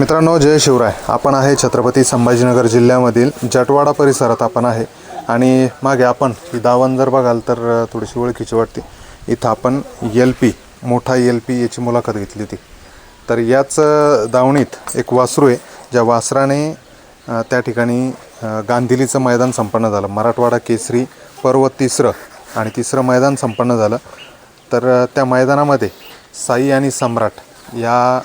मित्रांनो जय शिवराय. आपण आहे छत्रपती संभाजीनगर जिल्ह्यामधील जटवाडा परिसरात आपण आहे. आणि मागे आपण ही दावण जर बघाल तर थोडीशी ओळखीची वाटते. इथं आपण एल पी मोठा एल पी याची मुलाखत घेतली होती. तर याच दावणीत एक वासरू आहे ज्या वासराने त्या ठिकाणी गांधीलीचं गांधिलीचं मैदान संपन्न झालं. मराठवाडा केसरी पर्व तिसरं आणि तिसरं मैदान संपन्न झालं. तर त्या मैदानामध्ये साई आणि सम्राट या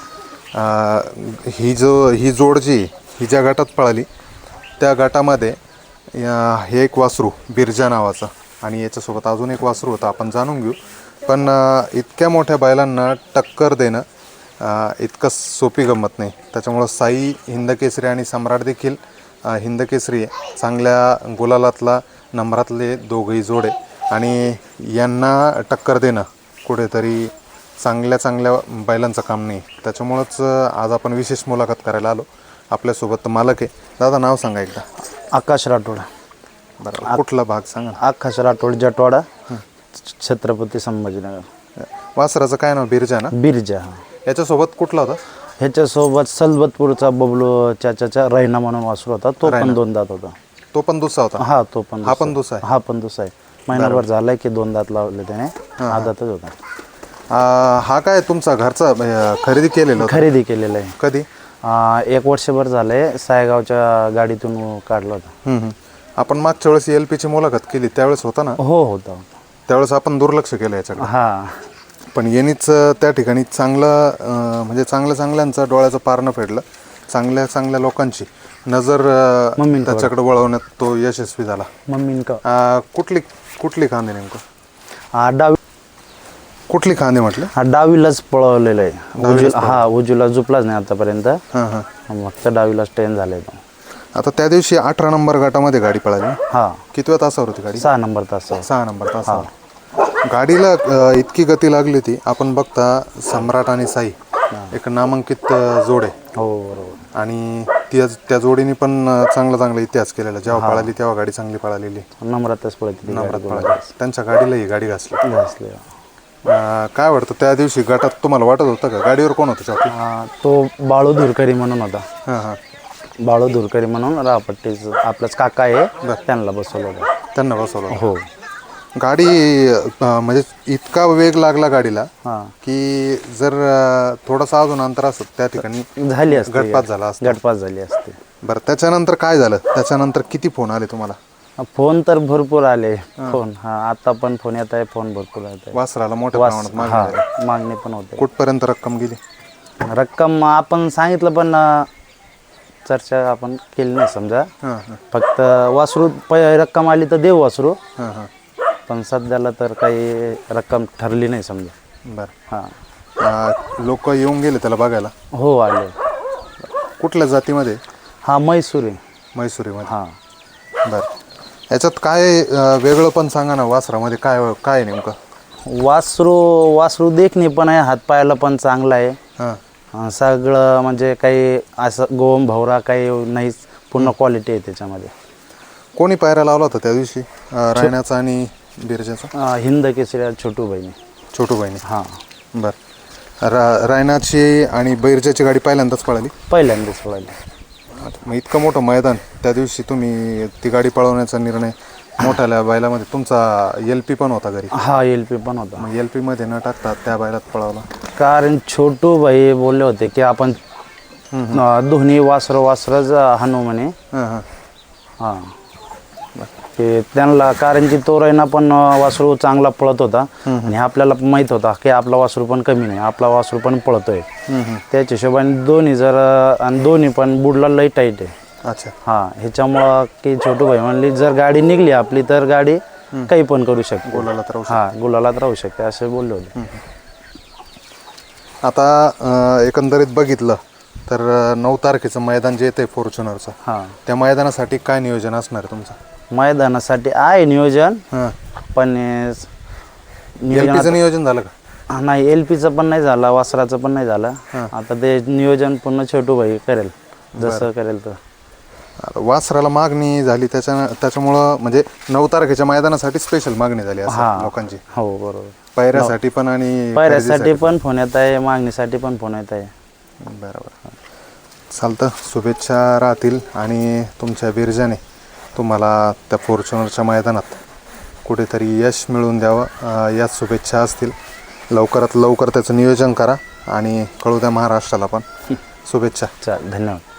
ही जो ही जोड जी ही ज्या गटात पळाली त्या गटामध्ये हे एक वासरू बिरजा नावाचं आणि याच्यासोबत अजून एक वासरू होतं आपण जाणून घेऊ. पण इतक्या मोठ्या बैलांना टक्कर देणं इतकं सोपी गंमत नाही. त्याच्यामुळं साई हिंदकेसरी आणि सम्राट देखील हिंदकेसरी आहे चांगल्या गुलालातला नंबरातले दोघंही जोडे. आणि यांना टक्कर देणं कुठेतरी चांगल्या चांगल्या बैलांचं काम नाही. त्याच्यामुळंच आज आपण विशेष मुलाखत करायला आलो. आपल्यासोबत मालक आहे. दादा नाव सांगा एकदा. आकाश राठोड. बरं कुठला भाग सांगा. आकाश राठोड जटवाडा छत्रपती संभाजीनगर. वासराचं काय नाव? बिरजा ना? बिरजा हा. याच्यासोबत कुठला होता? ह्याच्यासोबत सलबतपूरचा बबलू चाचाचा रैना म्हणून वासरू होता. तो पण दोन दात होता. तो पण दुसरा होता? हा तो पण हा पण दुसरा आहे. हा पण दुसरा आहे. महिनाभर झालाय की दोन दात लावले त्याने. आदातच होता. हा काय तुमचा घरचा खरेदी केलेलं होतं? खरेदी केलेलं आहे. कधी? आ, एक वर्षभर झालंय. सायगावच्या गाडीतून काढला होता. हम्म, हम्म. आपण मागच्या वेळेस एल पीची मुलाखत केली त्यावेळेस होता ना? हो होता त्यावेळेस आपण दुर्लक्ष केलं याच्याकडे. हा. पण यांनीच अ, त्या ठिकाणी चांगलं अ, म्हणजे चांगल्या चांगल्यांचं डोळ्याचं पारणं फेडलं. चांगल्या चांगल्या लोकांची नजर अ, मम्मींकडे. त्याच्याकडे वळवण्यात तो यशस्वी झाला. मम्मीन का अ, कुठली कुठली खांदे नेमकं? हा डावी कुठली खांदे म्हटलं? हा डावीलाच पळवलेलं आहे. उजू हा उजूला झुपलाच नाही आतापर्यंत. हां हां. फक्त डावीला स्टेन झालंय तो. आता त्या दिवशी अठरा नंबर गटामध्ये गाडी पळाली. हा. कितव्या तासावर होती गाडी? सहा नंबर तास सहा नंबर तासावर. गाडीला अ, इतकी गती लागली होती आपण बघता सम्राट आणि साई एक नामांकित अ, जोड. आहे हो बरोबर. आणि त्या त्या जोडीने पण अ, चांगला चांगला इतिहास केलेला. जेव्हा पळाली तेव्हा गाडी चांगली पळालेली. नंबरातच पळते ती नंबरात पळाली. त्यांच्या गाडीला ही गाडी घासली. असली. अ, काय वाटतं त्या दिवशी गटात तुम्हाला वाटत होतं का? गाडीवर कोण होतं हा, तो बाळू धुरकरी म्हणून होता. हां हां. बाळू धुरकरी म्हणून रापट्टीच आपलाच काका आहे त्यांना बसवलं होतं. त्यांना बसवलं होतं. हो. गाडी अ, म्हणजे इतका वेग लागला गाडीला हा. की जर अ, थोडासा अजून अंतर असत त्या ठिकाणी झाली असते. गटपात झाला असता. गटपास झाली असते. बरं त्याच्यानंतर काय झालं? त्याच्यानंतर किती फोन आले तुम्हाला? फोन तर भरपूर आले. फोन. हा आता पण फोन येत आहे फोन भरपूर येत आहे. वासराला मोठ्या प्रमाणात मागणी झाली. हा मागणी पण होते. कुठपर्यंत रक्कम गेली? रक्कम आपण सांगितलं पण अं, चर्चा आपण केली नाही समजा. हां हां. फक्त वासरू प रक्कम आली तर देऊ वासरू. हां हां. पण सध्याला तर काही रक्कम ठरली नाही समजा. बरं. हां. लोक येऊन गेले त्याला बघायला? हो आले. कुठल्या जातीमध्ये? हा म्हैसूर आहे म्हैसुरीमध्ये हां. बरं. याच्यात काय अ, वेगळं पण सांगा ना वासरामध्ये काय काय आहे नेमकं? वासरू वासरू देखणे पण आहे हातपायाला पण चांगला आहे. हां. अं, सगळं म्हणजे काही असं गोम भवरा काही नाहीच पूर्ण क्वालिटी आहे त्याच्यामध्ये. कोणी पायऱ्या लावला होता त्या दिवशी? अ, रायण्याचा आणि बिरजाचा? अं, हिंद केसरी छोटू बहिणी. छोटू बहिणी हां. बरं. रा रायनाची आणि बैरजाची गाडी पहिल्यांदाच पळाली? पहिल्यांदाच पळाली. मग इतकं मोठं मैदान त्या दिवशी तुम्ही ती गाडी पळवण्याचा निर्णय मोठ्या बैलामध्ये तुमचा एल पी पण होता घरी. हा एल पी पण होता. मग एल पीमध्ये न टाकता त्या बैलात पळवला. कारण छोटू भाई बोलले होते की आपण दोन्ही वासर वासरच हाणू म्हणे हां. ते त्यांना कारण की तो रैना पण वासरू चांगला पळत होता. आणि आपल्याला माहीत होता की आपला वासरू पण कमी नाही आपला वासरू पण पळतोय. त्याच्या हिशोबाने दोन्ही जर आणि दोन्ही पण बुडला लई टाईट आहे. अच्छा. हां ह्याच्यामुळं की छोटू भाई म्हणली जर गाडी निघली आपली तर गाडी काही पण करू शकते. बोलायला तर राहू हां गुलालात राहू शकते असे बोलले होते. आता अं, एकंदरीत बघितलं तर अं, नऊ तारखेचं मैदान जे येते फॉर्च्युनरचं हां. त्या मैदानासाठी काय नियोजन असणार आहे तुमचं? मैदानासाठी आहे नियोजन. हां. पण नियोजन नियोजन झालं का? हा, नाही एल पीचं पण नाही झालं वासराचं पण नाही झालं. आता ते नियोजन पूर्ण छोटू भाई करेल जसं करेल तर आता वासराला मागणी झाली त्याच्या त्याच्यामुळं म्हणजे नऊ तारखेच्या मैदानासाठी स्पेशल मागणी झाली असं लोकांची. हो बरोबर. पायऱ्यासाठी पण आणि पायऱ्यासाठी पण फोन येत आहे मागणीसाठी पण फोन येत आहे. बरोबर चालतं. शुभेच्छा राहतील आणि तुमच्या बिरजाने तुम्हाला त्या फॉर्च्युनरच्या मैदानात कुठेतरी यश मिळवून द्यावं याच शुभेच्छा असतील. लवकरात लवकर त्याचं नियोजन करा आणि कळू द्या महाराष्ट्राला पण. शुभेच्छा. चालेल धन्यवाद.